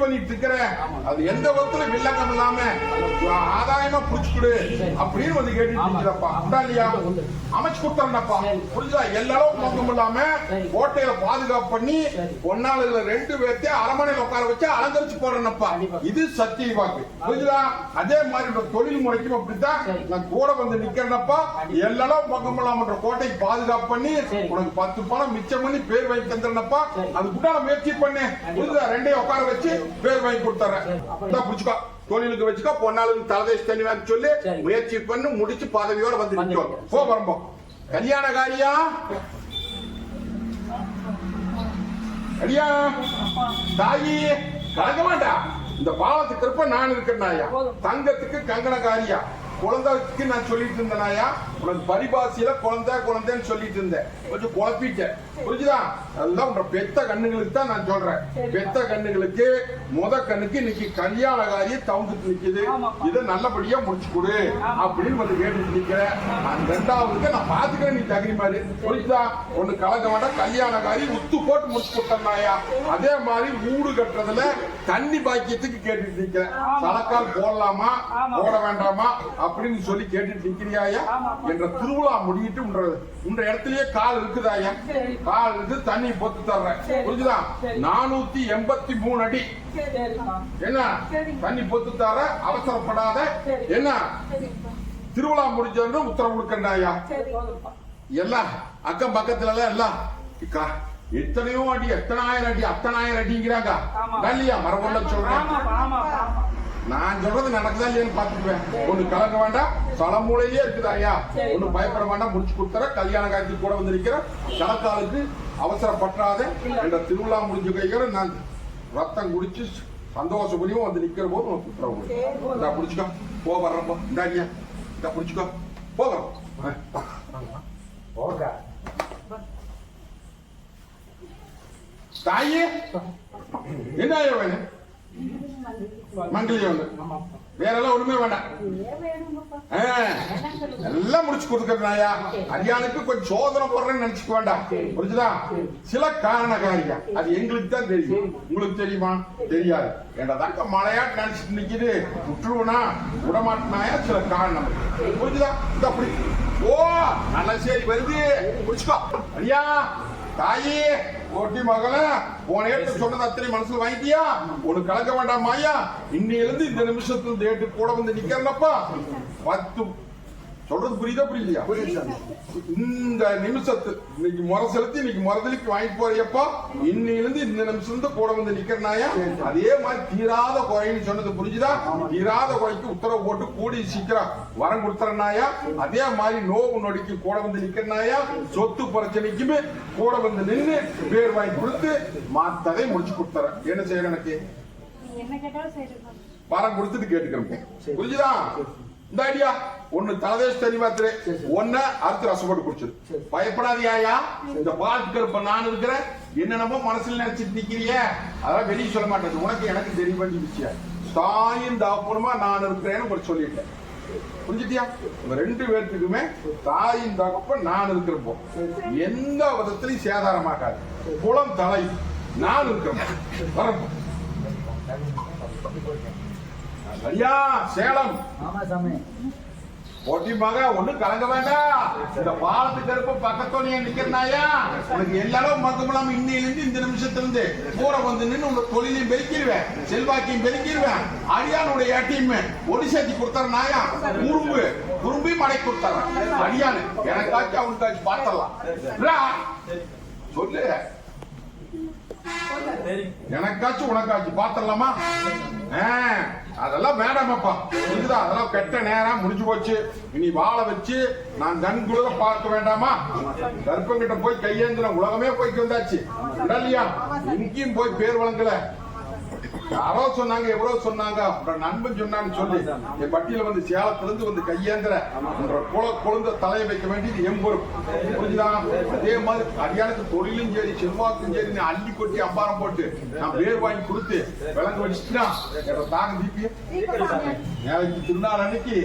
பண்ணிட்டு இருக்கிற அது எந்த விதத்துல வில்லங்கம் இல்லாம ஆதாயமா புடிச்சுக்கிடு அப்படின்னு வந்து இருக்கிறப்பா. அப்படியா இல்லையா? அமைச்சு கொடுத்தா புரிஞ்சா எல்லாரும் நோக்கம் இல்லாம கோட்டையில பாதுகாப்பு பண்ணி பொன்னாளுல ரெண்டு பேர்த்தையும் அரமனையில உட்கார வச்சு அலங்கரிச்சு போறேன்னப்பா இது சத்திய வாக்கு புரிஞ்சுதா? அதே மாதிரி தொழில் முறைக்கும் அப்படித்தான் நான் கூட வந்து நிக்கிறேன்னப்பா எல்லாரும் நோக்கம் இல்லாமன்ற கோட்டைக்கு பாதுகாப்பு பண்ணி உனக்கு பத்து பணம் மிச்சம் பண்ணி பேர் வாங்கி தந்துடுறேன்னப்பா அதுக்குண்டான முயற்சி பண்ணு. புரியுதா ரெண்டையும் உட்கார வச்சு பேர் வாங்கி இந்தா புடிச்சுக்கோ. தொழிலுக்கு வச்சுக்கோ பொன்னாளுக்கு தலதேசி தனிவான்னு சொல்லி. முயற்சி பண்ணி முடிச்சு பதவியோட வந்து நிற்கும் போ வரம்போ கல்யாண காரியா அடியா தாயி கலக்க மாட்டா. இந்த பாவத்துக்கு இருப்ப நான் இருக்கிறனாயா தங்கத்துக்கு கங்கணகாரியா. குழந்தைக்கு நான் சொல்லிட்டு இருந்தேனாயா உனக்கு பரிபாசியில குழந்தை குழந்தைன்னு சொல்லிட்டு இருந்தேன். கொஞ்சம் குழப்பிட்டேன். புரிஞ்சுதா? அதெல்லாம் உன்ற பெத்த கண்ணுங்களுக்கு தான் நான் சொல்றேன். பெத்த கண்ணுங்களுக்கு முத கண்ணுக்கு இன்னைக்கு கல்யாண காரியம் தவுந்துட்டு நிக்குது. இதை நல்லபடியா முடிச்சு கொடு அப்படின்னு வந்து கேட்டுட்டு நிக்கிறேன். நான் ரெண்டாவதுக்கு நான் பாத்துக்கிறேன் நீ தகுதி மாதிரி புரியுதா ஒண்ணு கலக்க வேண்டாம். கல்யாண காரி உத்து போட்டு முடிச்சு கொடுத்தனாயா அதே மாதிரி வீடு கட்டுறதுல தண்ணி பாக்கியத்துக்கு கேட்டுட்டு நிக்கிறேன். சலக்கால் போடலாமா? போட வேண்டாமா? அப்படின்னு சொல்லி கேட்டுட்டு நிக்கிறியாயா? என்ற திருவிழா முடியிட்டு உன்ற உன்ற இடத்துலயே கால் இருக்குதாயா? கால் இருக்கு தண்ணி பொத்து தர்றேன். புரிஞ்சுதா? நானூத்தி எண்பத்தி மூணு அடி. என்ன? தண்ணி பொத்து தர அவசரப்படாத. என்ன? திருவிழா முடிஞ்சோன்னு உத்தரவு கொடுக்கண்டாயா? எல்லாம் அக்கம் பக்கத்துல எல்லாம் எல்லாம் இக்கா, எத்தனையோ அடி எத்தனாயிரம் அடி அத்தனாயிரம் அடிங்கிறாங்க. இல்லையா? மரபொல்ல சொல்றேன். நான் சொல்றது நடக்குதா இல்லையான்னு பாத்துக்குவேன் ஒண்ணு கலங்க வேண்டாம் தலைமூலையிலே இருக்குது ஐயா? ஒண்ணு பயப்பட வேண்டாம் முடிச்சு கொடுத்துற கல்யாண காலத்துக்கு கூட வந்து நிக்கிற கலக்காலுக்கு அவசரப்பற்றாத என்ற திருவிழா முடிஞ்ச கையோட நான் ரத்தம் குடிச்சு சந்தோஷப்படியும் வந்து நிக்கிற போது உனக்கு கொடுக்கிறேன். இந்தா புடிச்சுக்கோ. போ வர்றப்போ இந்த ஐயா. இந்த புடிச்சுக்கோ. போ வரோம் தாயே என்ன ஐயா வேணும்? மங்கிலி வேற எல்லாம் ஒண்ணுமே வேண்டாம். எல்லாம் முடிச்சு கொடுக்கறனாயா அரியானுக்கு கொஞ்சம் சோதனை போடுறேன்னு நினைச்சுக்க வேண்டாம். புரிஞ்சுதா? சில காரண காரியம் அது எங்களுக்கு தான் தெரியும். உங்களுக்கு தெரியுமா? தெரியாது. என்னதாக்க மழையாட்டு நினைச்சிட்டு நிக்குது? விட்டுருவனா விடமாட்டினாயா? சில காரணம். புரிஞ்சுதா? இந்த அப்படி. ஓ நல்ல சரி வருது. முடிச்சுக்கோ. அரியா தாயி ஓட்டி மகள போன ஏட்டு சொன்னது அத்தனை மனசுல வாங்கிட்டியா? உனக்கு கலக்க வேண்டாம் மாயா. இன்னையிலிருந்து இந்த நிமிஷத்துல ஏட்டு கூட வந்து நிக்கிறனப்பா. பத்து சொல்றது புரியுதா புரியலையா? இந்த நிமிஷத்து இன்னைக்கு முறை செலுத்தி இன்னைக்கு முறதலிக்கு வாங்கி போறியப்பா. இன்னையிலிருந்து இந்த நிமிஷம் கூட வந்து நிக்கிறனாயா? அதே மாதிரி தீராத குறைன்னு சொன்னது புரிஞ்சுதா? தீராத குறைக்கு உத்தரவு போட்டு கூடி சீக்கிரம் வரம் கொடுத்துறனாயா? அதே மாதிரி நோவு நொடிக்கு கூட வந்து நிக்கிறனாயா? சொத்து பிரச்சனைக்குமே கூட வந்து நின்னு பேர் வாங்கி கொடுத்து மாத்ததை முடிச்சு கொடுத்துறேன். என்ன செய்யணும் எனக்கு? என்ன கேட்டாலும் சரி வரம் கொடுத்துட்டு கேட்டுக்கிறேன் புரிஞ்சுதா? இந்த ஐடியா. ஒண்ணு தலதேஷ் தனி மாத்திரை ஒன்ன அறுத்து ரசப்பட்டு குடிச்சிரு. பயப்படாதியாயா? இந்த பாட்டுக்கு இருப்ப நான் இருக்கிறேன். என்னென்னமோ மனசுல நினைச்சிட்டு நிக்கிறிய. அதெல்லாம் வெளியே சொல்ல மாட்டேன். உனக்கு எனக்கு தெரிய வேண்டிய விஷயம் தாயும் தாப்பனமா நான் இருக்கிறேன்னு உங்களுக்கு சொல்லிட்டேன். புரிஞ்சுட்டியா? ரெண்டு பேர்த்துக்குமே தாயின் தகப்ப நான் இருக்கிறப்போ. எந்த விதத்திலையும் சேதாரமாக்காது குளம் தலை. நான் இருக்கிறேன். வரப்போ. ஐயா சேலம். ஆமா சாமி. போட்டி மக ஒண்ணு கலங்க வேண்டாம். இந்த பாலத்துக்கு இருப்ப பக்கத்தோட நிக்கிறனாயா உனக்கு எல்லாரும் மகமலாம் இன்னையிலிருந்து இந்த நிமிஷத்துல இருந்து கூட வந்து நின்று உங்க தொழிலையும் பெருக்கிடுவேன் செல்வாக்கையும் பெருக்கிடுவேன். அடியானுடைய ஏட்டியும் ஒடி சேர்த்தி கொடுத்தறனாயா குறும்பு. குறும்பி மடை கொடுத்தறேன். அடியானு. எனக்காச்சும் அவனுக்காச்சும் பார்த்தரலாம் சொல்லு. எனக்காச்சும் உனக்காச்சும் பாத்திரலாமா? அதெல்லாம் வேண்டாமப்பா புரிஞ்சுதா? அதெல்லாம் கெட்ட நேரம் முடிஞ்சு போச்சு. இனி வாழ வச்சு நான் கண் குளிர பார்க்க வேண்டாமா? கர்ப்பங்கிட்ட போய் கையேந்திரம் உலகமே போய்க்கு வந்தாச்சு. இல்லையா இங்கேயும் போய் பேர் வழங்கல. யாரோ சொன்னாங்க எவ்வளவு சொன்னாங்க நண்பன் சொன்னான்னு சொல்லி என் பட்டியல வந்து சேலத்துல இருந்து வந்து கையேந்திர குல குழந்தை தலையை வைக்க வேண்டியது என் பொறுப்பு. புரிஞ்சுதா? அதே மாதிரி அடியானுக்கு தொழிலும் சரி செல்வாக்கும் சரி நீ அள்ளி கொட்டி அம்பாரம் போட்டு நான் பேர் வாங்கி கொடுத்து விளங்க வச்சுட்டா என்ற தாகம் தீப்பியும் நாளைக்கு திருநாள் அன்னைக்கு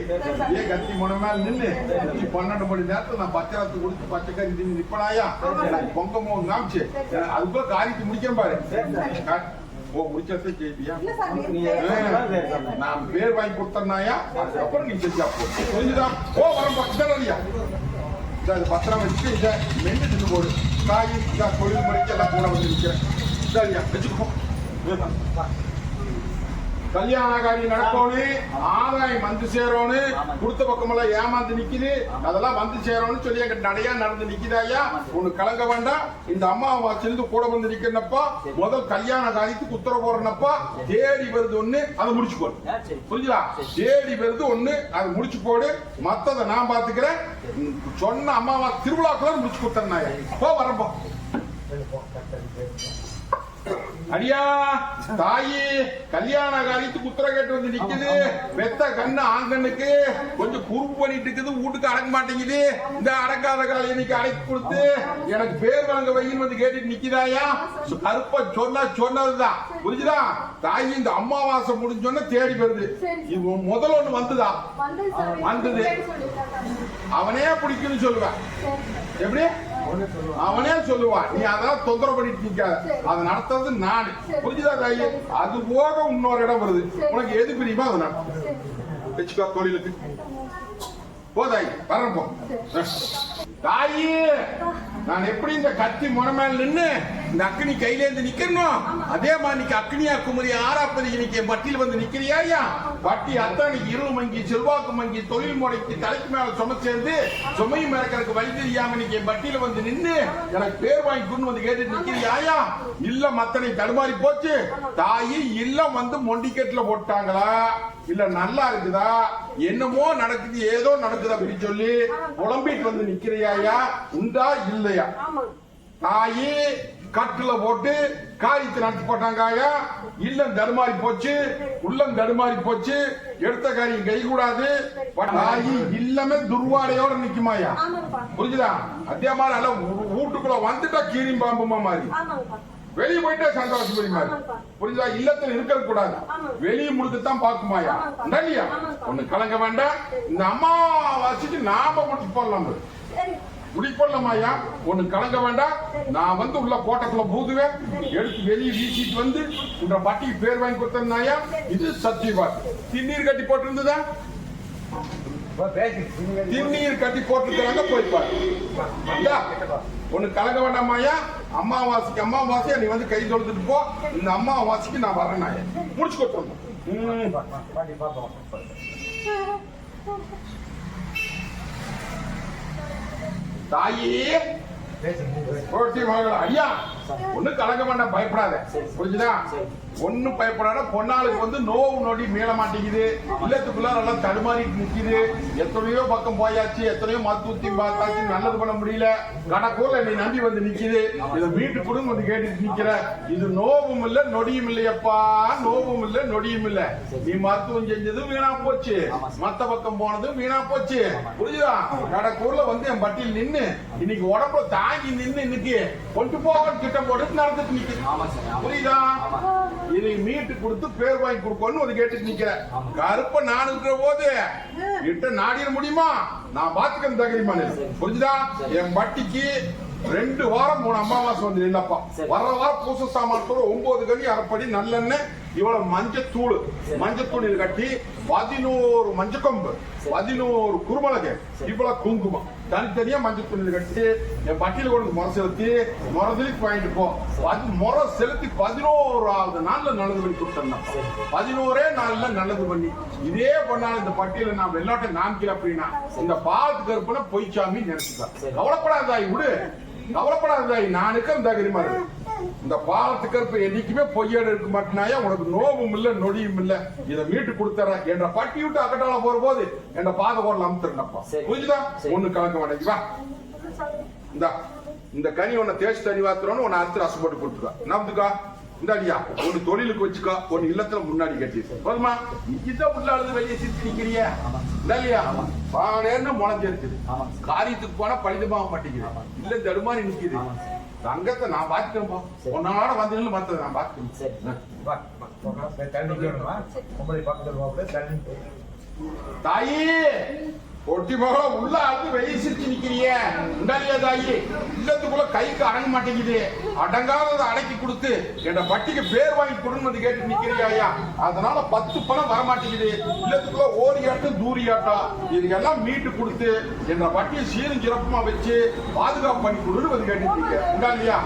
ஏ கத்தி முனை மேல நின்னு கத்தி பன்னெண்டு மணி நேரத்துல நான் பச்சை ரத்து கொடுத்து பச்சை கறி தின்னு நிப்பனாயா? எனக்கு பொங்க மோகம் காமிச்சு அதுக்குள்ள காரியத்தை முடிக்கிறேன் பாரு. ஓ முடிச்சதை நீங்க நான் பேர் வாங்கி கொடுத்தனாயா அதுக்கப்புறம் நீ செஞ்சா போ புரிஞ்சுதா ஓ வரம் பத்திரியா இது பத்திரம் வச்சு இதை மென்று போடு. காய் தொழில் முறைக்கு எல்லாம் கூட வந்து நிற்கிறேன் சரியா வச்சுக்கோ. கல்யாண காரியம் நடக்கணும் ஆதாயம் வந்து சேரணும் கொடுத்த பக்கமெல்லாம் ஏமாந்து நிக்குது. அதெல்லாம் வந்து சேரணும்னு சொல்லி எங்க நடையா நடந்து நிக்குதாயா ஒண்ணு கலங்க வேண்டாம் இந்த அம்மாவாச்சிலிருந்து கூட வந்து நிக்கிறனப்பா. முதல் கல்யாண காரியத்துக்கு உத்தரவு போறனப்பா தேடி வருது ஒண்ணு அதை முடிச்சு போடு. புரிஞ்சுதா? தேடி வருது ஒண்ணு அதை முடிச்சு போடு. மத்தத நான் பாத்துக்கிறேன். சொன்ன அம்மாவா திருவிழாக்குள்ள முடிச்சு கொடுத்தேன் போ வரப்போ அடியா தாயி கல்யாண காரியத்துக்கு உத்தர கேட்டு வந்து நிக்குது வெத்த கண்ணு ஆங்கண்ணுக்கு கொஞ்சம் குறும்பு பண்ணிட்டு இருக்குது வீட்டுக்கு அடக்க மாட்டேங்குது. இந்த அடக்காத கால இன்னைக்கு அடக்கி கொடுத்து எனக்கு பேர் வழங்க வையின்னு வந்து கேட்டுட்டு நிக்குதாயா? கருப்பா சொன்னா சொன்னதுதான் புரிஞ்சுதா? தாயி இந்த அமாவாசை முடிஞ்சோன்னு தேடி வருது. இது முதல்ல ஒண்ணு வந்துதா? வந்தது. அவனே பிடிக்குன்னு சொல்லுவேன். எப்படி? அவனே சொல்லுவான். நீ அதெல்லாம் தொந்தரவு பண்ணிட்டு நிக்காத அதை நடத்துறது நானு. புரிஞ்சுதா தாயி? அது போக இன்னொரு இடம் வருது. உனக்கு எது பிரியுமோ அதை நடத்து. சரி. வச்சுக்கோ தொழிலுக்கு. போ தாயி. வரேன் போ. தாயி நான் எப்படி இந்த கத்தி முறை மேல நின்னு இந்த அக்னி கையில இருந்து நிக்கணும் அதே மாதிரி இன்னைக்கு அக்னியா குமரி ஆறாப்பதிக்கு இன்னைக்கு பட்டியல வந்து நிக்கிறியா பட்டி அத்தானிக்கு இருள் மங்கி செல்வாக்கு மங்கி தொழில் முறைக்கு தலைக்கு மேல சும சேர்ந்து சுமையும் மறக்கறதுக்கு வழி தெரியாம இன்னைக்கு பட்டியல வந்து நின்னு எனக்கு பேர் வாங்கி கொண்டு வந்து கேட்டு நிக்கிறியாயா இல்ல மத்தனை தடுமாறி போச்சு. தாயி இல்லம் வந்து மொண்டிக்கெட்ல போட்டாங்களா? இல்ல நல்லா இருக்குதா? என்னமோ நடக்குது ஏதோ நடக்குது அப்படின்னு சொல்லி புலம்பிட்டு வந்து நிக்கிறியாயா உண்டா இல்லையா? தாயி கட்டுல போட்டு காரியத்தை நடத்தி போட்டாங்கயா இல்லம் தடுமாறி போச்சு உள்ளம் தடுமாறி போச்சு. எடுத்த காரியம் கை கூடாது தாயி இல்லமே துர்வாடையோட நிக்குமாயா புரிஞ்சுதா? அதே மாதிரி நல்லா வீட்டுக்குள்ள வந்துட்டா கீரியும் பாம்புமா மாதிரி. வெளியே போயிட்டா சந்தோஷப்படி மாதிரி. ஆமாப்பா. புரியுதா இல்லத்துல இருக்க கூடாது. வெளியே முழுக்கத்தான் பாக்குமாயா. இல்லையா. ஒண்ணு கலங்க வேண்டாம். இந்த அம்மா வச்சுட்டு நாம முடிச்சு போடலாம் போடலாமாயா ஒண்ணு கலங்க வேண்டாம். நான் வந்து உள்ள கோட்டைக்குள்ள பூதுவேன் எடுத்து வெளியே வீசிட்டு வந்து உன்ற பட்டிக்கு பேர் வாங்கி கொடுத்தேன்னாயா இது சத்தியவாத். திண்ணீர் கட்டி போட்டிருந்ததா? திண்ணீர் கட்டி போட்டிருக்கிறாங்க போய் பாரு. ஒண்ணு கலங்க வேண்டாமாயா அம்மாவாசைக்கு அம்மாவாசையா நீ வந்து கை தொழுதுட்டு போ. இந்த அம்மாவாசைக்கு நான் வரேன் முடிச்சு கொடுத்துருந்தோம் தாயி. போட்டி மகள். ஐயா ஒண்ணு கலங்க வேண்டாம் பயப்படாத. புரிஞ்சுதா? ஒன்னும் பயப்படாத பொன்னாளுக்கு வந்து நோவு நொடி மீள மாட்டேங்குது. இல்லத்துக்குள்ள நல்லா தடுமாறி நிக்குது. எத்தனையோ பக்கம் போயாச்சு எத்தனையோ மருத்துவத்தி பார்த்தாச்சு நல்லது பண்ண முடியல. கணக்கூர்ல நீ நம்பி வந்து நிக்குது. இதை வீட்டு கூட வந்து கேட்டு நிக்கிற. இது நோவும் இல்ல நொடியும் இல்லையப்பா நோவும் இல்ல நொடியும் இல்ல. நீ மருத்துவம் செஞ்சதும் வீணா போச்சு. மத்த பக்கம் போனதும் வீணா போச்சு. புரியுதா? கடக்கூர்ல வந்து என் பட்டியல் நின்னு இன்னைக்கு உடம்புல தாங்கி நின்னு இன்னைக்கு கொண்டு போக திட்டம் போட்டு நடந்துட்டு நிக்குது. ஆமா. புரியுதா? இதை மீட்டு கொடுத்து பேர் வாங்கி கொடுக்கணும்னு ஒரு கேட்டுட்டு நிக்கிற கருப்ப நான் இருக்கிற போது இட்ட நாடிட முடியுமா? நான் பாத்துக்கிறேன் தகரிமா புரிஞ்சுதா? என் பட்டிக்கு ரெண்டு வாரம் மூணு அமாவாசை வந்து இல்லப்பா. வர வாரம் பூச சாமானத்தோட ஒன்பது கனி அரைப்படி நல்லெண்ணெய் இவ்வளவு மஞ்சத்தூள் மஞ்சத்தூள் இது கட்டி பதினோரு மஞ்சக்கொம்பு பதினோரு குருமிளகு இவ்வளவு குங்குமம். தனித்தனியா மஞ்சள் இது கட்டி என் பட்டியல கொண்டு முறை செலுத்தி முறதுக்கு வாங்கிட்டு போ. அது முறை செலுத்தி பதினோராவது நாள்ல நல்லது பண்ணி கொடுத்தேன் பதினோரே நாள்ல நல்லது பண்ணி. இதே பண்ணாலும் இந்த பட்டியல நான் வெள்ளாட்டை நாமிக்கல அப்படின்னா இந்த பாலத்து கருப்புல பொய்ச்சாமி நினைச்சுதான் கவலைப்படாதாய் விடு. கவலைப்படாதாய் நானுக்கு அந்த தகரிமா இருக்கு இந்த பாலத்து கருப்பு என்னைக்குமே பொய்யேடு இருக்க மாட்டினாயா? உனக்கு நோவும் இல்ல நொடியும் இல்ல. இதை மீட்டு கொடுத்துறேன். என்ற பட்டி விட்டு அக்கட்டால போற போது என்ற பாத கோரில் அமுத்துறப்பா சரி. புரிஞ்சுதா. ஒண்ணு கலக்க மாட்டேங்க வா. இந்தா இந்த கனி உன்னை தேய்ச்சி தண்ணி வாத்துறோன்னு உன்னை அறுத்து ரசம் போட்டு கொடுத்துக்கா நம்புக்கா இந்தாடியா ஒரு தொழிலுக்கு வச்சுக்கோ. ஒரு இல்லத்துல முன்னாடி கட்டி போதுமா? இதான் உள்ள அழுது வெளியே சிரிச்சு நிக்கிறிய? இல்லையா பானேன்னு முளைஞ்சிருக்குது. காரியத்துக்கு போனா பலிதமாக மாட்டேங்குது இல்ல தடுமாறி நிக்குது. தங்கத்தை நான் பாத்துக்கிறேன்ப்பா உன்னால வந்து மத்ததை நான் பாத்துக்கிறேன் சரி. வா, தள்ளி நிக்கணும். தாயி! ஒட்டி போக உள்ள அழுது வெளியே சிரிச்சு நிக்கிறிய. உண்டாலியா இல்லத்துக்குள்ள கைக்கு அடங்க மாட்டேங்குது. அடங்காததை அடக்கி கொடுத்து என் பட்டிக்கு பேர் வாங்கி கொடுன்னு கேட்டு நிக்கிறியா ஐயா. அதனால பத்து பணம் வர மாட்டேங்குது இல்லத்துக்குள்ள ஓரியாட்டம் தூரியாட்டம் இதுக்கெல்லாம் மீட்டு கொடுத்து என் பட்டியை சீரும் சிறப்புமா வச்சு பாதுகாப்பு பண்ணி கொடுன்னு வந்து கேட்டு நிக்க உண்டாலியா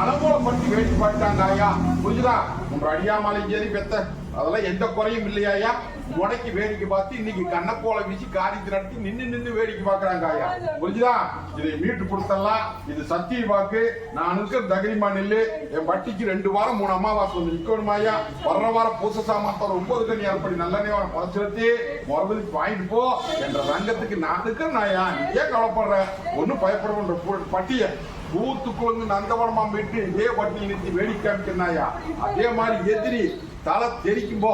அனுகூலம் பண்ணி வேண்டி பாட்டாங்க ஐயா. புரிஞ்சுதா? உங்க அடியாமலை ஏறி பெத்த. அதெல்லாம் எந்த குறையும் இல்லையா முடக்கி வேடிக்கை பார்த்து இன்னைக்கு கண்ணக்கோலை வீசி காரியத்தை நடத்தி நின்று நின்று வேடிக்கை பாக்குறாங்க ஐயா. புரிஞ்சுதா? இதை மீட்டு கொடுத்தலாம் இது சத்திய வாக்கு. நான் இருக்கிற தகரிமா நெல்லு. என் வட்டிக்கு ரெண்டு வாரம் மூணு அமாவாசை வந்து நிக்கணுமா ஐயா? வர்ற வாரம் பூச சாமான் ஒன்பது கண்ணி அறுப்படி நல்ல பழச்சிருத்தி மறுபடி வாங்கிட்டு போ. என்ற ரங்கத்துக்கு நான் இருக்கிறேன் நாயா நீ ஏன் கவலைப்படுற? ஒன்னும் பயப்படுற பட்டிய. பூத்து நந்தவனமா விட்டு இதே வட்டியில் நிறுத்தி வேடிக்கை காமிக்கிறாயா அதே மாதிரி எதிரி தலை தெரிக்கும் போ.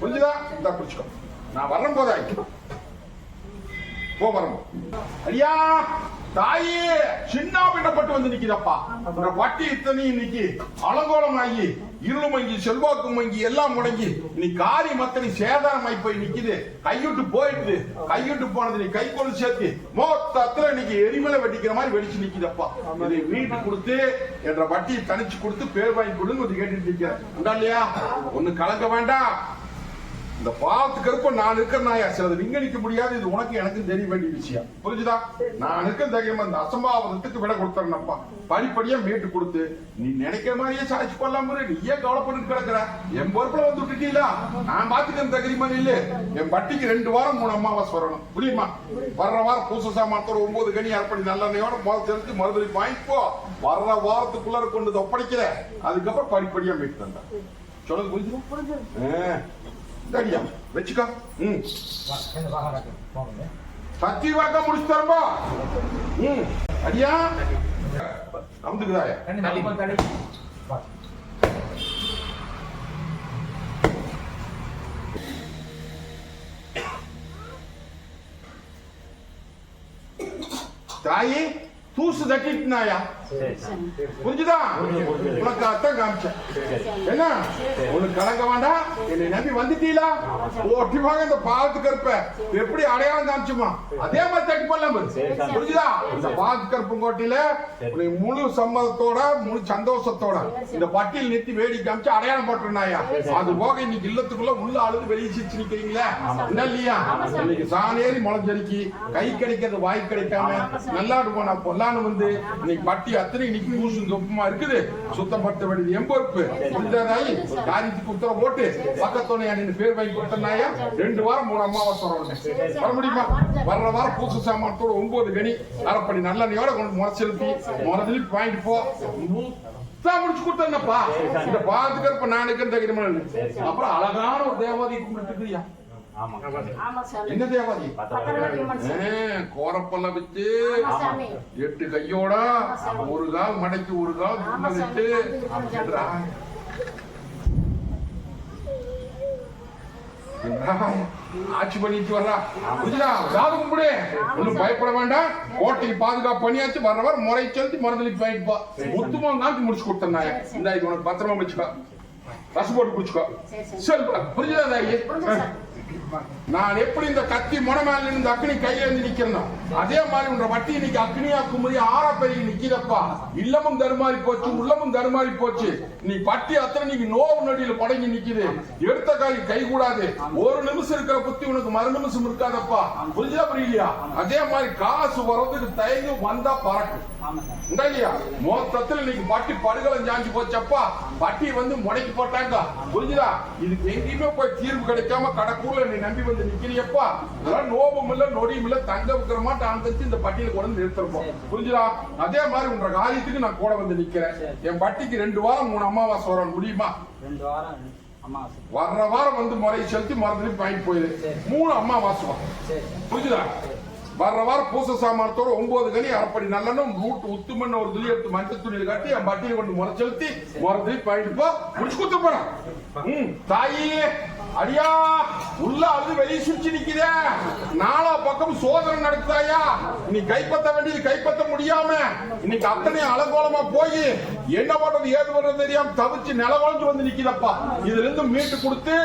புரிஞ்சுதா? இந்த பிடிச்சுக்கோ. நான் வரணும் போதா போ வரேன் ஐயா தாயே சின்ன பின்னப்பட்டு வந்து நிக்குதப்பா. இந்த வட்டி இத்தனை இன்னைக்கு அலங்கோலம் ஆகி இருளும் மங்கி செல்வாக்கு மங்கி எல்லாம் முடங்கி நீ காரி மத்தனி சேதாரமாய் போய் நிக்குது. கையுட்டு போயிடுது. கையுட்டு போனது நீ கை கொண்டு சேர்த்து மொத்தத்துல இன்னைக்கு எரிமலை வெட்டிக்கிற மாதிரி வெடிச்சு நிக்குதப்பா. இதை மீட்டு கொடுத்து என்ற வட்டியை தனிச்சு கொடுத்து பேர் வாங்கி கொடுங்க கேட்டுட்டு நிக்கிறேன். உண்டா இல்லையா? ஒண்ணு கலங்க வேண்டாம். இந்த பாவத்து கருப்ப நான் இருக்கிற நாயா சிலது விங்கடிக்க முடியாது. இது உனக்கு எனக்கு தெரிய வேண்டிய விஷயம். புரிஞ்சுதா? நான் இருக்க தைரியமா இந்த அசம்பாவதத்துக்கு விட கொடுத்துறேன்ப்பா. படிப்படியா மீட்டு கொடுத்து நீ நினைக்கிற மாதிரியே சாய்ச்சி கொள்ளாம நீ ஏன் கவலைப்பட்டு கிடக்குற? என் பொறுப்புல வந்து விட்டுட்டீங்களா நான் பாத்துக்கிறேன் தைரியமா இல்ல. என் பட்டிக்கு ரெண்டு வாரம் மூணு அமாவாசை வரணும். புரியுமா? வர்ற வாரம் பூச சாமானத்தோட ஒன்பது கனி அர்ப்பணி நல்லெண்ணையோட முதல் தெரிஞ்சு மறுபடியும் வாங்கிப்போ வர்ற வாரத்துக்குள்ள கொண்டு ஒப்படைக்கிற அதுக்கப்புறம் படிப்படியா மீட்டு தந்தேன். சொல்லுங்க புரிஞ்சுதா? சரியா வச்சுக்கோ ம் வா, கொஞ்சம் போங்க. சத்தி வாக்க முடிச்சு தரம்பா ம் அடியா அமுதுக்குதாயா தள்ளி, தள்ளி, தள்ளி. தாயே தாயி தூசு தட்டிட்டுனாயா? புரிஞ்சுதா? உனக்கு அர்த்தம் காமிச்சேன். என்ன? உனக்கு கலங்க வேண்டாம். என்னை நம்பி வந்துட்டீங்களா ஒட்டிமாக இந்த பாவத்து கருப்ப. எப்படி அடையாளம் காமிச்சுமா? அதே மாதிரி தட்டி போடலாம் பாரு. புரிஞ்சுதா? இந்த பாவத்து கருப்பு கோட்டையில முழு சம்மதத்தோட முழு சந்தோஷத்தோட இந்த பட்டியல் நிறுத்தி வேடி காமிச்சு அடையாளம் போட்டுருந்தாயா? அது போக இன்னைக்கு இல்லத்துக்குள்ள உள்ள அழுது வெளியே சிரிச்சு நிக்கிறீங்களா? என்ன இல்லையா? இன்னைக்கு சாணேறி முளைஞ்சடிக்கி கை கிடைக்கிறது வாய் கிடைக்காம நல்லாடு போனா பொல்லான்னு வந்து இன்னைக்கு பட்டி அத்தனை இன்னைக்கு பூசும் தொப்புமா இருக்குது. சுத்தப்படுத்த வேண்டியது எம்பொறுப்பு. புரிஞ்சதாயி காரியத்துக்கு உத்தரவு போட்டு பக்கத்தோனை நின்று பேர் வாங்கி கொடுத்தனாயா? ரெண்டு வாரம் மூணு அமாவாசை வரணும் வர முடியுமா? வர்ற வாரம் பூசு சாமானத்தோட ஒன்பது கனி அரைப்படி நல்லெண்ணையோட கொண்டு முறை செலுத்தி முறை முறையில் வாங்கிட்டு போ. முடிச்சு கொடுத்தேன்னப்பா. இந்த பாத்துக்கிறப்ப நான் இருக்கிற தகுதிமா அப்புறம் அழகான ஒரு தேவாதி கும்பிட்டுக்கிறியா? என்ன தேவாதி கோரப்பல்ல வச்சு. எட்டு கையோட ஒரு கால் மடக்கி ஒரு கால் ஆட்சி பண்ணிட்டு வர்றா. புரியுதா சாது கும்பிடு. ஒண்ணும் பயப்பட வேண்டாம். கோட்டைக்கு பாதுகாப்பு பண்ணியாச்சு வர வர முறை செலுத்தி மருந்தளிப்பு வாங்கிட்டு போ முத்துமா நாட்டு முடிச்சு கொடுத்தேன் நான் இந்த இது உனக்கு பத்திரமா வச்சுக்கோ ரசம் போட்டு குடிச்சுக்கோ சரி, சரி. நான் எப்படி இந்த கத்தி முனமேல இருந்து அக்னி கையில இருந்து அதே மாதிரி உன்ற வட்டி இன்னைக்கு அக்னியா குமரி ஆறா பெரிய நிக்கிறப்பா. இல்லமும் தருமாறி போச்சு உள்ளமும் தருமாறி போச்சு. நீ பட்டி அத்தனை நீங்க நோவு நடியில படங்கி நிக்குது. எடுத்த காலி கை கூடாது. ஒரு நிமிஷம் இருக்கிற புத்தி உனக்கு மறு நிமிஷம் இருக்காதப்பா. புரிஞ்சா புரியலையா? அதே மாதிரி காசு வரதுக்கு தயங்கு வந்தா பறக்கும். இல்லையா மொத்தத்துல இன்னைக்கு பட்டி படுகலம் ஜாஞ்சி போச்சப்பா. பட்டி வந்து முடக்கி போட்டாங்க. புரிஞ்சுதா? இதுக்கு எங்கேயுமே போய் தீர்வு கிடைக்காம கடக்கூல நீ நம்பி வந்து நிக்கிறியப்பா? இதெல்லாம் நோபம் இல்ல நொடியும் இல்ல தங்க விக்கிற மாட்டேன் அந்த இந்த பட்டியல கொண்டு வந்து நிறுத்திருப்போம் புரிஞ்சுதா? அதே மாதிரி உன்ற காரியத்துக்கு நான் கூட வந்து நிக்கிறேன். என் பட்டிக்கு ரெண்டு வாரம் மூணு அமாவாசை வர முடியுமா? ரெண்டு வாரம் வர்ற வாரம் வந்து முறை செலுத்தி மறுபடியும் வாங்கிட்டு போயிரு. மூணு அமாவாசை வரும். புரிஞ்சுதா? வர்ற வாரம் பூச சாமானத்தோட ஒன்பது கனி அரைப்படி நல்லனும் ரூட் உத்துமண்ண ஒரு துளி எடுத்து மஞ்சள் துணியில் காட்டி என் பட்டியல் கொண்டு முறை செலுத்தி முறை துளி பாயிட்டு போ. முடிச்சு கொடுத்து போறான் ம், தாயி அடியா உள்ள அழுது வெளியே சுற்றி நிக்குதே. நாலா பக்கம் சோதனை நடக்குதாயா? நீ கைப்பற்ற வேண்டியது கைப்பற்ற முடியாம இன்னைக்கு அத்தனை அலங்கோலமா போய் என்ன பண்றது ஏது பண்றது தெரியாம தவிச்சு நிலவழிஞ்சு வந்து நிக்குதப்பா. இதுல இருந்து மீட்டு கொடுத்து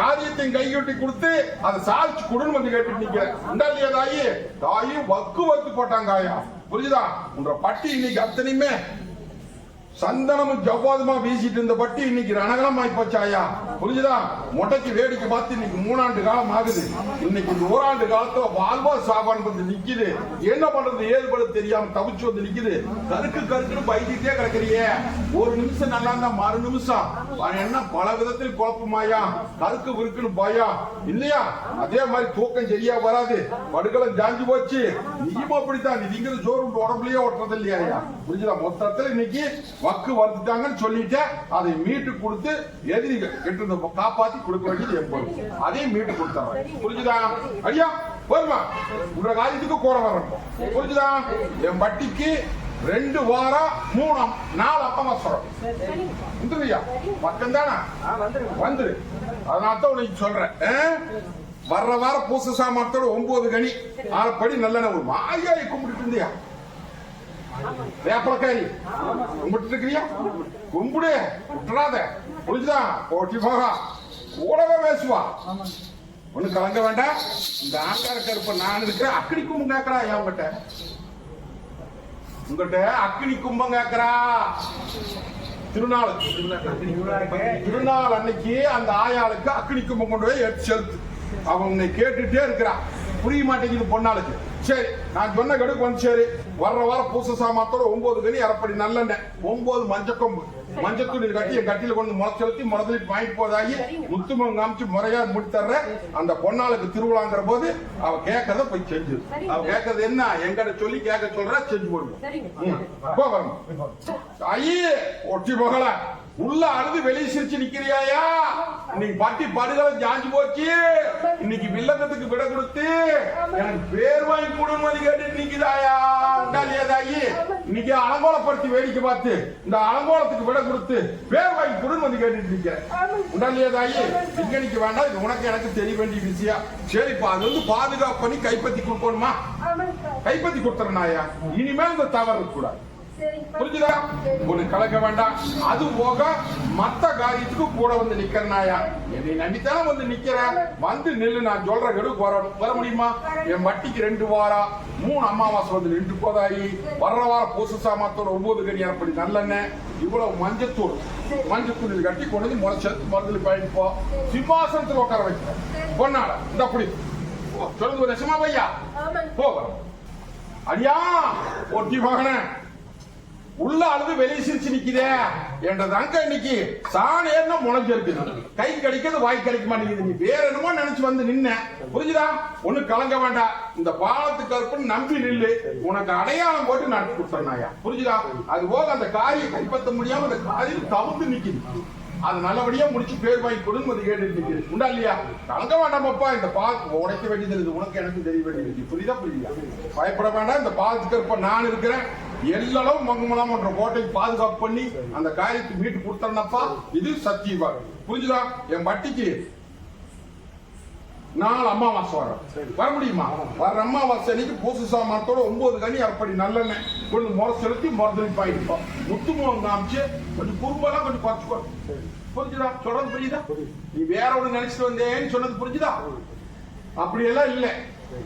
காரியத்தையும் கையொட்டி கொடுத்து அதை சாதிச்சு கொடுன்னு வந்து கேட்டு நிக்கிறேன் உண்டா இல்லையா தாயி? தாயும் வக்கு வக்கு போட்டாங்க ஆயா. புரியுதா உன்ற பட்டி இன்னைக்கு அத்தனையுமே சந்தனமும் ஜவ்வாதுமா வீசிட்டு இருந்த பட்டி இன்னைக்கு ரணகலம் ஆயிப்போச்சாயா புரிஞ்சுதா? மொட்டைக்கு வேடிக்கை பார்த்து இன்னைக்கு மூணாண்டு காலம் ஆகுது. இன்னைக்கு இந்த ஓராண்டு காலத்துல வாழ்வா சாபான் வந்து நிக்குது. என்ன பண்றது? ஏது தெரியாம தவிச்சு வந்து நிக்குது. கருக்கு கருக்குன்னு பைத்தியத்தே கிடக்குறியே. ஒரு நிமிஷம் நல்லா இருந்தா மறு நிமிஷம். என்ன பல விதத்தில் குழப்பமாயா? கருக்கு விருக்குன்னு பயம் இல்லையா? அதே மாதிரி தூக்கம் சரியா வராது. படுக்கலாம் ஜாஞ்சி போச்சு. நீயும் அப்படித்தான். நீங்க ஜோர் உடம்புலயே ஓட்டுறது இல்லையா ஐயா புரிஞ்சுதா? மொத்தத்துல இன்னைக்கு பக்கு வந்துட்டாங்கன்னு சொல்லிட்டு அதை மீட்டு கொடுத்து எதிரிகள் கெட்டு காப்பாத்தி கொடுக்க வேண்டியது என் அதையும் மீட்டு கொடுத்தாங்க புரிஞ்சுதா? ஐயா வருமா உங்க காரியத்துக்கு கூட வரணும்? புரிஞ்சுதா? என் வட்டிக்கு ரெண்டு வாரம் மூணு நாலு அப்பா மாசம் வந்துருவியா? பக்கம் தானே? வந்துரு. அதனால தான் உனக்கு சொல்றேன். வர்ற வாரம் பூச சாமானத்தோட ஒன்பது கனி. ஆறுபடி நல்ல ஒரு மாயாயை கும்பிட்டு இருந்தியா? வேப்பலக்காரி கும்பிட்டு இருக்கிறியா கும்பிடு விட்டுறாத புரிஞ்சுதான் போட்டி போகா. கூடவே பேசுவா. ஒண்ணு கலங்க வேண்டாம் இந்த ஆங்கார கருப்ப நான் இருக்கிறேன் அக்கடி கும்பம் கேட்கறா ஏன் உங்ககிட்ட உங்ககிட்ட அக்கினி கும்பம் கேட்கறா. திருநாள் திருநாள் அன்னைக்கு அந்த ஆயாளுக்கு அக்கினி கும்பம் கொண்டு போய் எடுத்து செலுத்து. அவன் உன்னை கேட்டுட்டே இருக்கிறா புரிய மாட்டேங்குது பொண்ணாளுக்கு சரி நான் சொன்ன கடுக்கு வந்து சரி. வர்ற வாரம் பூச சாமானத்தோட ஒன்பது கனி அரைப்படி நல்லெண்ணெய். ஒன்பது மஞ்சக்கொம்பு. மஞ்சள் துணி கட்டி என் கட்டியில கொண்டு முறை செலுத்தி முதலில் வாங்கிட்டு போதாகி முத்துமம் காமிச்சு முறையா முடித்தர்ற அந்த பொண்ணாளுக்கு திருவிழாங்கிற போது அவ கேட்கறத போய் செஞ்சு. அவ கேட்கறது என்ன? எங்கிட்ட சொல்லி கேட்க சொல்ற செஞ்சு போடுவோம் ம், போ வரணும் ஐயே ஒட்டி போகல. உள்ள அழுது வெளியே சிரிச்சு நிக்கிறியாயா? இன்னைக்கு பட்டி படுகளை ஜாஞ்சு போச்சு. இன்னைக்கு வில்லங்கத்துக்கு விட கொடுத்து எனக்கு பேர் வாங்கி கொடுன்னு கேட்டு நிக்குதாயா? உண்டாலியா தாயி இன்னைக்கு அலங்கோலப்படுத்தி வேடிக்கை பார்த்து இந்த அலங்கோலத்துக்கு விட கொடுத்து பேர் வாங்கி கொடுன்னு வந்து கேட்டுட்டு நிக்கிறேன் தாயி விஞ்ஞானிக்க வேண்டாம். இது உனக்கு எனக்கு தெரிய வேண்டிய விஷயம். சரிப்பா அது வந்து பாதுகாப்பு பண்ணி கைப்பற்றி கொடுக்கணுமா? கைப்பற்றி கொடுத்துறேனாயா இனிமேல் இந்த தவறு இருக்கக்கூடாது. புரிஞ்சுதா? ஒண்ணு கலக்க வேண்டாம். அது போக மத்த காரியத்துக்கு கூட வந்து நிக்கிறனாயா? என்னை நம்பித்தானே வந்து நிக்கிறேன் வந்து நில்லு நான் சொல்ற கெடுக்கு வர வர முடியுமா? என் வட்டிக்கு ரெண்டு வாரம் மூணு அமாவாசை வந்து நின்று போதாயி? வர்ற வாரம் பூச சாமாத்தோட ஒன்பது கனி அப்படி நல்லெண்ணெய் இவ்வளவு மஞ்சத்தூள். மஞ்சத்தூள் கட்டி கொண்டு வந்து முறை சேர்த்து மருந்துல பயணிப்போ சிம்மாசனத்தில் உட்கார வைக்கிறேன். பொன்னாட இந்த அப்படி சொல்லுங்க ஒரு நெசமா பையா? போ. அடியா ஒட்டி மகனே. உள்ள அழுது வெளியே சிரிச்சு நிக்குதே. என்றது அங்க இன்னைக்கு சாண ஏறினா முளைஞ்சு இருக்குது கை கிடைக்கிறது வாய் கிடைக்க மாட்டேங்குது. நீ வேற என்னமோ நினைச்சு வந்து நின்ன. புரிஞ்சுதா? ஒண்ணு கலங்க வேண்டாம். இந்த பாலத்துக்கு கருப்புன்னு நம்பி நில்லு. உனக்கு அடையாளம் போட்டு நடத்தி கொடுத்தனாயா புரிஞ்சுதா? அது போக அந்த காரியை கைப்பற்ற முடியாம அந்த காரியம் தவிர்த்து நிக்குது. அது நல்லபடியா முடிச்சு பேர் வாங்கி கொடுன்னு வந்து கேட்டு உண்டா இல்லையா? கலங்க வேண்டாமப்பா இந்த பால் உடைக்க வேண்டியது உனக்கு எனக்கு தெரிய வேண்டியது புரியுதா புரியுதா? பயப்பட வேண்டாம். இந்த பாலத்துக்கு கருப்ப நான் இருக்கிறேன். எல்லளவு மங்குமலம் என்ற கோட்டைக்கு பாதுகாப்பு பண்ணி அந்த காரியத்தை மீட்டு கொடுத்தனப்பா இது சத்தியவா புரிஞ்சுதா? என் வட்டிக்கு நாலு அமாவாசை வரும். வர முடியுமா? வர அமாவாசை அன்னைக்கு பூசு சாமானத்தோட ஒன்பது கனி அப்படி நல்லெண்ணெய் கொஞ்சம் முறை செலுத்தி மறுதளி பாயிருப்போம் முத்துமுகம் காமிச்சு கொஞ்சம் குறும்பெல்லாம் கொஞ்சம் குறைச்சிக்கோ. புரிஞ்சுதா? சொல்றது புரியுதா? நீ வேற ஒண்ணு நினைச்சிட்டு வந்தேன்னு சொன்னது புரிஞ்சுதா? அப்படியெல்லாம் இல்லை.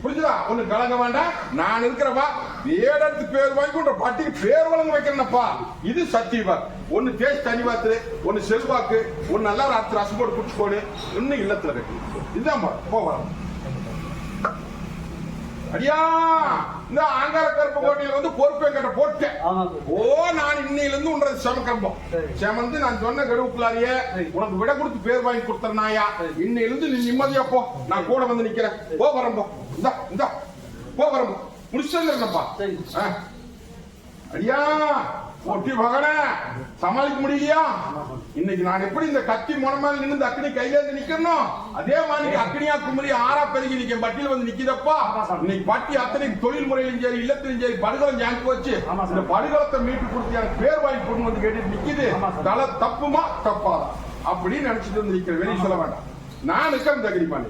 புரிஞ்சுதா? ஒண்ணு கலங்க வேண்டாம். நான் இருக்கிறப்பா வேடத்து பேர் வாங்கி கொண்ட பட்டிக்கு பேர் வழங்க வைக்கிறேனப்பா. இது சத்தியவா ஒண்ணு தேய்ச்சி தனி பார்த்து ஒண்ணு செல்வாக்கு ஒண்ணு நல்லா ராத்திரி ரசம் போட்டு குடிச்சுக்கோடு இன்னும் இல்லத்துல இருக்கு. இதுதான் போகிறோம் அடியா! இந்த ஆங்கார கருப்பு கோட்டையில வந்து பொறுப்பு என்கிட்ட போட்டேன் ஓ நான் இன்னையில இருந்து உன்றது சமக்கம்பம் செமந்து நான் சொன்ன கடுவுக்குள்ளாரியே உனக்கு விட கொடுத்து பேர் வாங்கி கொடுத்தனாயா இன்னையில இருந்து நீ நிம்மதியா போ. நான் கூட வந்து நிக்கிறேன். போ வரம்போ. இந்த இந்த. போ வரம்போ. முடிச்சு இருக்கப்பா அடியா. ஒட்டி மகனே சமாளிக்க முடியலையா? இன்னைக்கு நான் எப்படி இந்த கத்தி முனை மேல நின்று அக்னி கையில இருந்து நிக்கணும் அதே மாதிரி அக்னியா குமரி ஆறா பெருகி நிக்க பட்டியல் வந்து நிக்குதப்பா? இன்னைக்கு பட்டி அத்தனை தொழில் முறையிலும் சரி இல்லத்திலும் சரி படுகளம் ஜாங்கி வச்சு இந்த படுகளத்தை மீட்டு கொடுத்து எனக்கு பேர் வாங்கி கொண்டு வந்து கேட்டு நிக்குது. தலை தப்புமா தப்பாதா? அப்படின்னு நினைச்சிட்டு வந்து நிக்கிற வெளியே சொல்ல வேண்டாம் நான் நிக்கிறேன் தகுதி பண்ணி.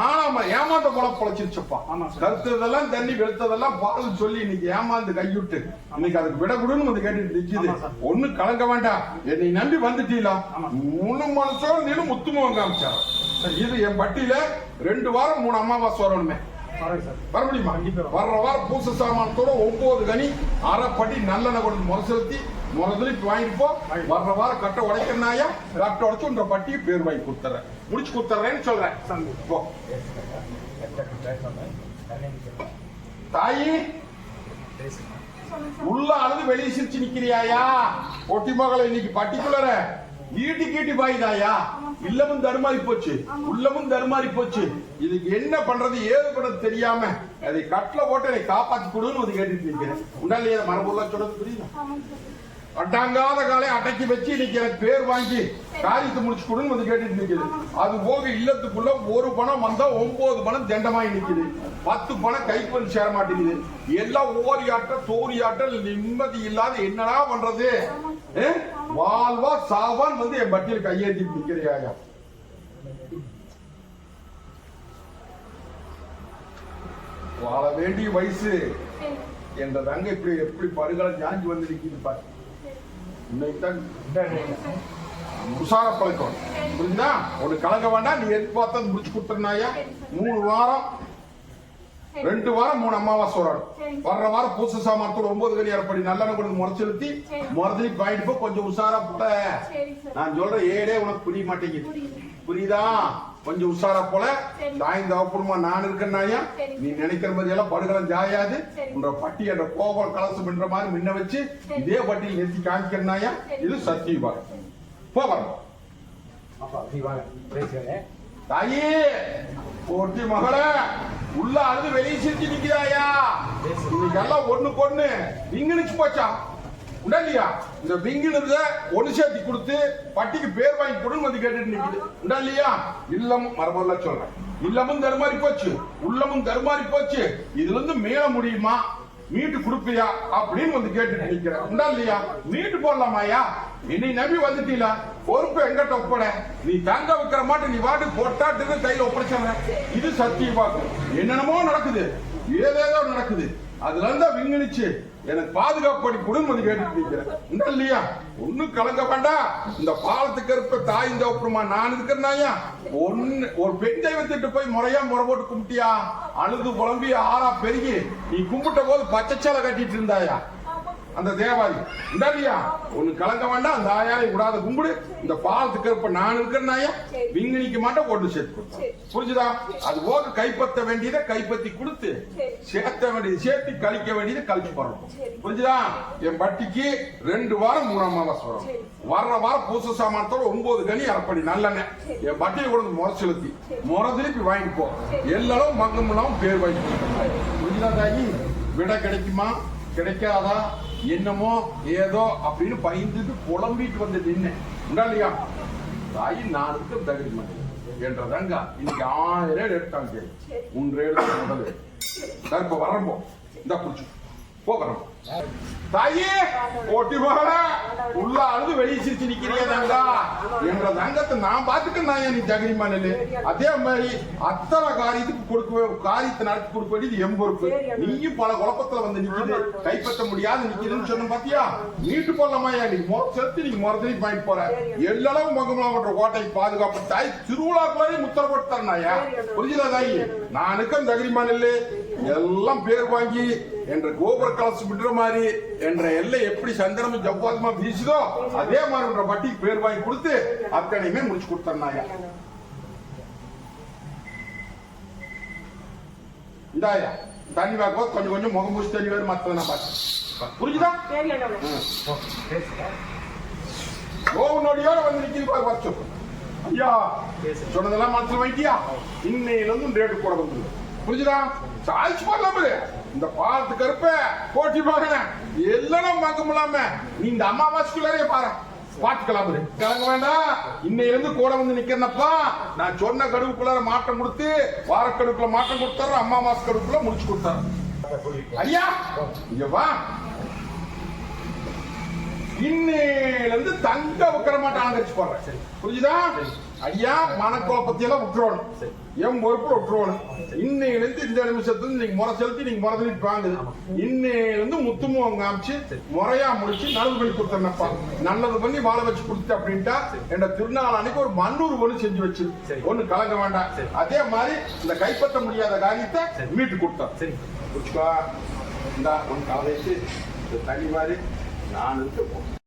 ஆமா ஏமாந்த போல பொழைச்சிருச்சப்பா. கருத்ததெல்லாம் தண்ணி வெளுத்ததெல்லாம் பால் சொல்லி இன்னைக்கு ஏமாந்து கையுட்டு. இன்னைக்கு அதுக்கு விட கொடுன்னு வந்து கேட்டுட்டு நிக்குது. ஒண்ணு கலங்க வேண்டாம். என்னை நம்பி வந்துட்டீங்களா? முழு மனசோட நின்று முத்துமுகம் காமிச்சாரு. இது என் பட்டியில ரெண்டு வாரம் மூணு அமாவாசை வரணுமே. வர முடியுமா? வர்ற வாரம் பூச சாமானத்தோட ஒன்பது கனி அரைப்படி நல்லெண்ணெய் கொண்டு முறை செலுத்தி முறைதலிட்டு வாங்கிட்டு போ. வர்ற வாரம் கட்டை உடைக்கிறனாயா? கட்ட உடைச்சு உன்ற பட்டியை பேர் வாங்கி கொடுத்துறேன். முடிச்சு கொடுத்துறேன்னு சொல்றேன். போ. தாயி உள்ள அழுது வெளியே சிரிச்சு நிக்கிறியாயா? ஒட்டி மகளை இன்னைக்கு பட்டிக்குலர ஈட்டி கீட்டி பாயுதாயா? இல்லமும் தருமாறி போச்சு. உள்ளமும் தருமாறி போச்சு. இதுக்கு என்ன பண்றது? ஏது பண்றது தெரியாம அதை கட்டில போட்டு என்னை காப்பாத்தி கொடுன்னு வந்து கேட்டுட்டு நிக்கிறேன். உண்டாலே மரபுள்ள சொல்றது புரியுதா? அட்டாங்காத காலை அடக்கி வச்சு இன்னைக்கு எனக்கு பேர் வாங்கி காரியத்தை முடிச்சு கொடுன்னு வந்து கேட்டுட்டு நிக்குது. அது போக இல்லத்துக்குள்ள ஒரு பணம் வந்தா ஒன்பது பணம் தண்டமாயி நிக்குது. பத்து பணம் கைக்கு வந்து சேர மாட்டேங்குது. எல்லாம் ஓரியாட்ட தோரியாட்ட நிம்மதி இல்லாத என்னடா பண்றது? வாழ்வா சாவான் வந்து என் பட்டியல் கையேத்தி நிக்கிறியாயா வாழ வேண்டிய வயசு. என்ற தங்க இப்படி எப்படி படுகளை ஞாஞ்சி வந்து நிக்குது பாரு. இன்னைக்கு தான் உஷார பழக்கம். புரியுதா? ஒண்ணு கலங்க வேண்டாம் நீ எதிர்பார்த்தது முடிச்சு கொடுத்துருந்தாயா மூணு வாரம் ரெண்டு வாரம் மூணு அமாவாசை வரணும் வர்ற வாரம் பூச சாமானத்தோட ஒன்பது கடி அரைப்படி நல்லெண்ணெய் கொண்டு முறை செலுத்தி முறைச்சி வாங்கிட்டு போ கொஞ்சம் உஷாரா புட்ட. நான் சொல்றேன் ஏடே உனக்கு புரிய மாட்டேங்குது. புரியுதா? கொஞ்சம் உஷாரா போல. தாய் தவப்புறமா நான் இருக்கேன்னாயா நீ நினைக்கிற மாதிரி எல்லாம் படுகளம் ஜாயாது. உன்ற பட்டி என்ற கோபம் கலசம் என்ற மாதிரி முன்ன வச்சு இதே பட்டியில் நிறுத்தி காமிக்கிறனாயா இது வாங்க. பேசுகிறேன் தாயி ஒருத்தி மகளே உள்ள அழுது வெளியே சிரிச்சு நிக்கிறாயா இன்னைக்கு எல்லாம் ஒண்ணு. பொண்ணு விங்கினுச்சு போச்சா? உண்டா இந்த விங்கினத ஒண்ணு சேர்த்து கொடுத்து பட்டிக்கு பேர் வாங்கி கொடுன்னு வந்து கேட்டுட்டு நிக்குது. உண்டா இல்லையா இல்லமும் மரபல்ல சொல்றேன். இல்லமும் தருமாறி போச்சு. உள்ளமும் தருமாறி போச்சு. இதுல இருந்து மீள முடியுமா? மீட்டு கொடுப்பியா? அப்படின்னு வந்து கேட்டுட்டு நிக்கிறேன். உண்டா இல்லையா மீட்டு போடலாமாயா என்னை நம்பி வந்துட்டீல. பொறுப்பு எங்கிட்ட ஒப்பட. நீ தங்க வைக்கிற மாட்டு நீ வாட்டு பொட்டாட்டு கையில ஒப்படைச்சவன். இது சத்தியமாக்கும் என்னென்னமோ நடக்குது. ஏதேதோ நடக்குது. அதுல இருந்தா விங்கணிச்சு எனக்கு பாதுகாப்பு பண்ணி கொடுங்க வந்து கேட்டுட்டு நிக்கிறேன் இல்லையா? ஒண்ணும் கலங்க வேண்டாம். இந்த பாலத்துக்கு இருப்ப தாய் இந்த ஒப்புறமா நான் இருக்கிறனாயா ஒன்னு ஒரு பெண் தெய்வத்திட்டு போய் முறையா முறை போட்டு கும்பிட்டியா? அழுது புலம்பி ஆறா பெருகி நீ கும்பிட்ட போது பச்சைச்சாலை கட்டிட்டு இருந்தாயா? அந்த தேவாதி இல்லையா ஒண்ணு கலங்க வேண்டாம் அந்த ஆயாவை விடாத கும்பிடு. இந்த பாலத்துக்கு இருப்ப நான் இருக்கிறனாயா விங்கணிக்க மாட்டேன் ஒன்று சேர்த்து கொடுத்தேன். புரிஞ்சுதா? அது போக கைப்பற்ற வேண்டியதை கைப்பற்றி கொடுத்து சேர்த்த வேண்டியது சேர்த்து கழிக்க வேண்டியதை கழிச்சு போறோம் புரிஞ்சுதா? என் பட்டிக்கு ரெண்டு வாரம் மூணு அமாவாசை வரும். வர்ற வாரம் பூச சாமானத்தோட ஒன்பது கனி அரைப்படி நல்லெண்ணெய். என் பட்டியை கொண்டு முறை செலுத்தி. முறை திருப்பி வாங்கிட்டு போ. எல்லாரும் மங்கம் இல்லாம பேர் வாங்கி. புரிஞ்சுதா தாயி? விட கிடைக்குமா? கிடைக்காதா? என்னமோ ஏதோ அப்படின்னு பயந்துட்டு புலம்பிட்டு வந்து நின்னேன். உண்டா இல்லையா? தாயி நான் இருக்க தகுதி என்றதாங்க இன்னைக்கு ஆயிரம் எடுத்தாங்க. உன் ரேடு முதல்ல இப்ப வரப்போ இந்த புடிச்சு போகிறோம் தாயே ஓட்டி போகல. உள்ள அழுது வெளியே சிரிச்சு நிக்கிறியா தங்கா என்ற தங்கத்தை நான் பார்த்துக்க நான் நீ தகுதி அதே மாதிரி அத்தனை காரியத்துக்கு கொடுக்க காரியத்தை நடத்தி கொடுக்க வேண்டியது எம் பொறுப்பு. நீயும் பல குழப்பத்துல வந்து நிக்குது. கைப்பற்ற முடியாது நிக்குதுன்னு சொன்ன பாத்தியா? நீட்டு போடலாமா நீ முறை செலுத்தி நீங்க முறை வாங்கிட்டு போற. எல்லளவு மகமலாம் பண்ற கோட்டை பாதுகாப்பு. தாய் திருவிழாக்குள்ளே முத்திர போட்டு தரனாயா புரிஞ்சுதா தாயி? நான் இருக்க தகுதி எல்லாம் பேர் வாங்கி என்ற கோபுர கலசம் விடுற மாதிரி என்ற எல்லை எப்படி சந்திரமும் ஜவ்வாதமா வீசுதோ அதே மாதிரி என்ற வட்டிக்கு பேர் வாங்கி கொடுத்து அத்தனையுமே முடிச்சு கொடுத்தனாயா இந்தாயா தண்ணி வாக்கோ கொஞ்சம் கொஞ்சம் முகம் முடிச்சு தண்ணி வேறு மத்தத நான் பார்த்தேன் புரிஞ்சுதா? கோவனோடியோட வந்து நிக்கிது பாரு வச்சு ஐயா சொன்னதெல்லாம் மனசுல வைக்கியா? இன்னையில இருந்து ரேட்டு கூட வந்து புரிஞ்சுதா? சாய்ஸ் பண்ணலாம் பாரு. இந்த பாலத்து கருப்ப போட்டி பாருங்க. எல்லாம் மங்க முடியாம நீ இந்த அமாவாசைக்குள்ளாரே பாரு. பாத்துக்கலாம் கலங்க வேண்டாம். இன்னையில இருந்து கூட வந்து நிக்கிறனப்பா. நான் சொன்ன கடுவுக்குள்ளார மாற்றம் கொடுத்து வாரக்கடுப்புல மாற்றம் கொடுத்தாரு அமாவாசை கடுப்புல முடிச்சு கொடுத்தாரு ஐயா இங்க வா. இன்னையில இருந்து தங்க உக்கர மாட்டாங்க வச்சு போடுறேன் புரிஞ்சுதா? ஐயா மனக்குழப்பத்தி எல்லாம் விட்டுருவணும் என் பொறுப்புல விட்டுருவணும் இன்னையில இருந்து இந்த நிமிஷத்துல நீங்க முறை செலுத்தி நீங்க முறை செலுத்தி வாங்குது இன்னையில இருந்து முத்துமுகம் காமிச்சு முறையா முடிச்சு நல்லது பண்ணி கொடுத்தேன்னப்பா நல்லது பண்ணி வாழ வச்சு கொடுத்து அப்படின்ட்டா என்ற திருநாள் அன்னைக்கு ஒரு மண்ணூர் ஒண்ணு செஞ்சு வச்சு. சரி. ஒண்ணு கலங்க வேண்டாம். அதே மாதிரி இந்த கைப்பற்ற முடியாத காரியத்தை மீட்டு கொடுத்தேன் சரி. இந்த உன் கலவைச்சு இந்த தனி மாதிரி நான் இருக்க